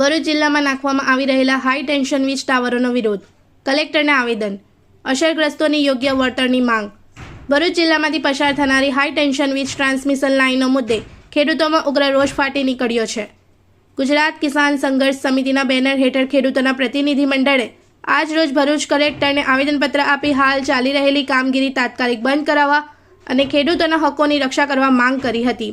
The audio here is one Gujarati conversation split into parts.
ભરૂચ જિલ્લામાં નાખવામાં આવી રહેલા હાઈ ટેન્શન વીજ ટાવરોનો વિરોધ. કલેક્ટરને આવેદન. અસરગ્રસ્તોની યોગ્ય વળતરની માંગ. ભરૂચ જિલ્લામાંથી પસાર થનારી હાઈ ટેન્શન વીજ ટ્રાન્સમિશન લાઇનો મુદ્દે ખેડૂતોમાં ઉગ્ર રોષ ફાટી નીકળ્યો છે. ગુજરાત કિસાન સંઘર્ષ સમિતિના બેનર હેઠળ ખેડૂતોના પ્રતિનિધિ મંડળે આજ રોજ ભરૂચ કલેક્ટરને આવેદનપત્ર આપી હાલ ચાલી રહેલી કામગીરી તાત્કાલિક બંધ કરાવવા અને ખેડૂતોના હકોની રક્ષા કરવા માંગ કરી હતી.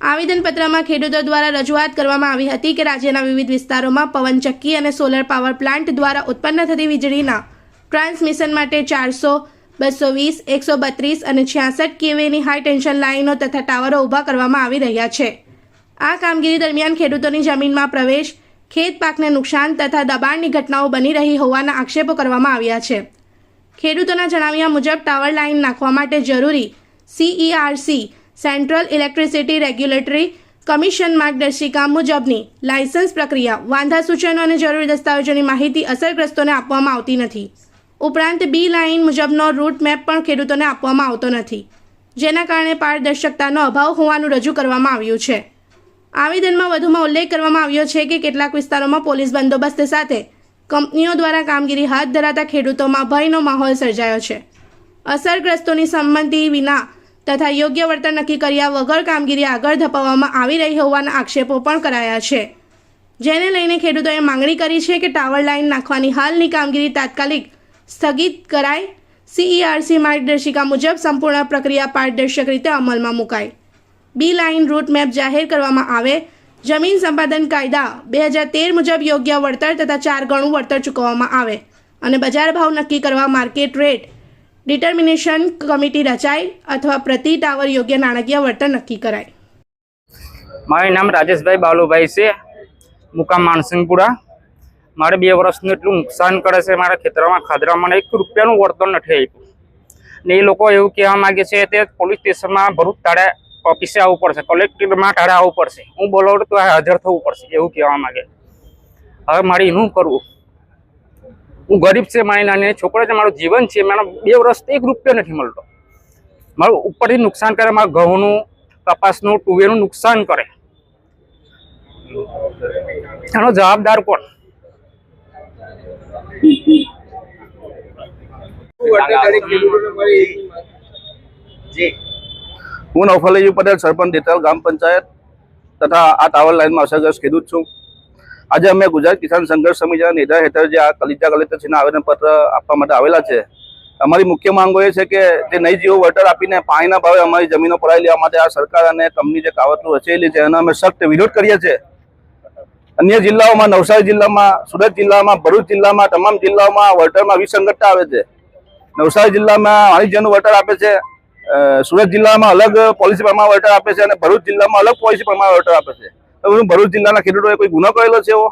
આવેદનપત્રમાં ખેડૂતો દ્વારા રજૂઆત કરવામાં આવી હતી કે રાજ્યના વિવિધ વિસ્તારોમાં પવનચક્કી અને સોલર પાવર પ્લાન્ટ દ્વારા ઉત્પન્ન થતી વીજળીના ટ્રાન્સમિશન માટે ચારસો, બસો વીસ, એકસો બત્રીસ અને છ્યાસઠ કેવીની હાઈ ટેન્શન લાઇનો તથા ટાવરો ઊભા કરવામાં આવી રહ્યા છે. આ કામગીરી દરમિયાન ખેડૂતોની જમીનમાં પ્રવેશ, ખેત પાકને નુકસાન તથા દબાણની ઘટનાઓ બની રહી હોવાના આક્ષેપો કરવામાં આવ્યા છે. ખેડૂતોના જણાવ્યા મુજબ ટાવર લાઇન નાખવા માટે જરૂરી C E R C central electricity regulatory commission માર્ગદર્શિકા મુજબની લાયસન્સ પ્રક્રિયા, વાંધા સૂચનો અને જરૂરી દસ્તાવેજોની માહિતી અસરગ્રસ્તોને આપવામાં આવતી નથી. ઉપરાંત બી લાઇન મુજબનો રૂટ મેપ પણ ખેડૂતોને આપવામાં આવતો નથી. જેના કારણે પારદર્શકતાનો અભાવ હોવાનું રજૂ કરવામાં આવ્યું છે. આવેદનમાં વધુમાં ઉલ્લેખ કરવામાં આવ્યો છે કે કેટલાક વિસ્તારોમાં પોલીસ બંદોબસ્ત સાથે કંપનીઓ દ્વારા કામગીરી હાથ ધરાતા ખેડૂતોમાં ભયનો માહોલ સર્જાયો છે. અસરગ્રસ્તોની સંમતિ વિના તથા યોગ્ય વળતર નક્કી કર્યા વગર કામગીરી આગળ ધપાવવામાં આવી રહી હોવાના આક્ષેપો પણ કરાયા છે. જેને લઈને ખેડૂતોએ માંગણી કરી છે કે ટાવર લાઇન નાખવાની હાલની કામગીરી તાત્કાલિક સ્થગિત કરાય. સીઈઆરસી માર્ગદર્શિકા મુજબ સંપૂર્ણ પ્રક્રિયા પારદર્શક રીતે અમલમાં મુકાય. બી લાઇન રૂટ મેપ જાહેર કરવામાં આવે. જમીન સંપાદન કાયદા બે હજાર તેર મુજબ યોગ્ય વળતર તથા ચાર ગણું વળતર ચૂકવવામાં આવે અને બજાર ભાવ નક્કી કરવા માર્કેટ રેટ ડિટર્મિનેશન કમિટી રચાય અથવા પ્રતિ ટાવર યોગ્ય નાણાકીય વળતર નક્કી કરાય. મારું નામ રાજેશભાઈ બાલુભાઈ છે. મુકામ માનસિંગપુરા મારે બે વર્ષનું એટલું નુકસાન કરે છે મારા ખેતરમાં. ખાદરામાં એક રૂપિયાનું વળતર નથી આપ્યું. ને એ લોકો એવું કહેવા માંગે છે તે પોલીસ સ્ટેશનમાં ભરૂચ તાળે ઓફિસે આવવું પડશે. કલેક્ટરમાં તાળે આવવું પડશે. હું બોલાવું તો હાજર થવું પડશે. એવું કહેવા માંગે. હવે મારે એનું કરવું. હું ગરીબ છે મારી નાની છોકરો છે મારું જીવન છે મારો બે વર્ષ એક રૂપિયો નથી મળતો. મારું ઉપરથી નુકસાન કરે મારા ઘઉંનું કપાસનું ટુવેરનું નુકસાન કરે. એનો જવાબદાર કોણ? હું નવફલજી પટેલ સરપંચ દેતાલ ગ્રામ પંચાયત તથા આ ટાવર લાઇનમાં અસરગ્રસ્ત ખેડૂત છું. આજે અમે ગુજરાત કિસાન સંઘર્ષ સમિતિના નેતા હેઠળ જે આ કલિતા કલેક્ટરશ્રીને આવેદનપત્ર આપવા માટે આવેલા છે, અમારી મુખ્ય માંગો એ છે કે જે નહીં જેવું વળતર આપીને પાણીના ભાવે અમારી જમીનો પડાવી લેવા માટે આ સરકાર અને કંપની જે કાવતરું રચેલી છે, એનો અમે સખ્ત વિરોધ કરીએ છીએ. અન્ય જિલ્લાઓમાં, નવસારી જિલ્લામાં, સુરત જિલ્લામાં, ભરૂચ જિલ્લામાં, તમામ જિલ્લાઓમાં વળતરમાં વિસંગતતા આવે છે. નવસારી જિલ્લામાં વાણિજ્યનું વળતર આપે છે સુરત જિલ્લામાં અલગ પોલિસી પ્રમાણે વળતર આપે છે અને ભરૂચ જિલ્લામાં અલગ પોલિસી પ્રમાણે વળતર આપે છે. ભરૂચ જિલ્લાના ખેડૂતોએ કોઈ ગુનો કરેલો છે એવો?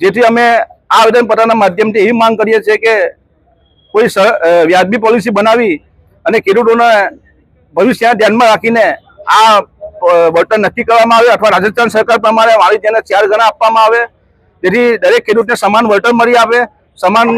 જેથી અમે આ આવેદનપત્રના માધ્યમથી એવી માંગ કરીએ છીએ કે કોઈ વ્યાજબી પોલિસી બનાવી અને ખેડૂતોને ભવિષ્ય ધ્યાનમાં રાખીને આ વળતર નક્કી કરવામાં આવે અથવા રાજસ્થાન સરકાર પ્રમાણે વાણિજ્યને ચાર ગણા આપવામાં આવે. જેથી દરેક ખેડૂતને સમાન વળતર મળી આવે, સમાન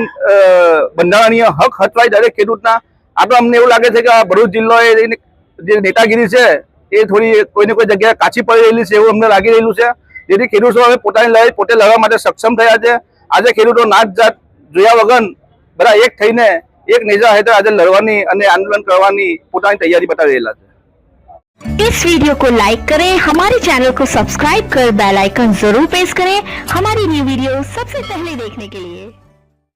બંધારણીય હક હતવાય દરેક ખેડૂતના. આ તો અમને એવું લાગે છે કે આ ભરૂચ જિલ્લો એ એની જે નેતાગીરી છે એ થોડી કોઈને કોઈ જગ્યાએ કાચી પડી રહેલી છે એવું અમને લાગી રહેલું છે જેથી ખેડૂતો હવે પોતાની લડાઈ પોતે લડવા માટે સક્ષમ થયા છે આજે ખેડૂતો નાત જાત જોયા વગર બધા એક થઈને એક નેજા હેઠળ આજે લડવાની અને આંદોલન કરવાની પોતાની તૈયારી બતાવી રહેલા છે इस वीडियो को लाइक करें हमारे चैनल को सब्सक्राइब कर बेल आइकन जरूर प्रेस करें हमारी न्यू वीडियो सबसे पहले देखने के लिए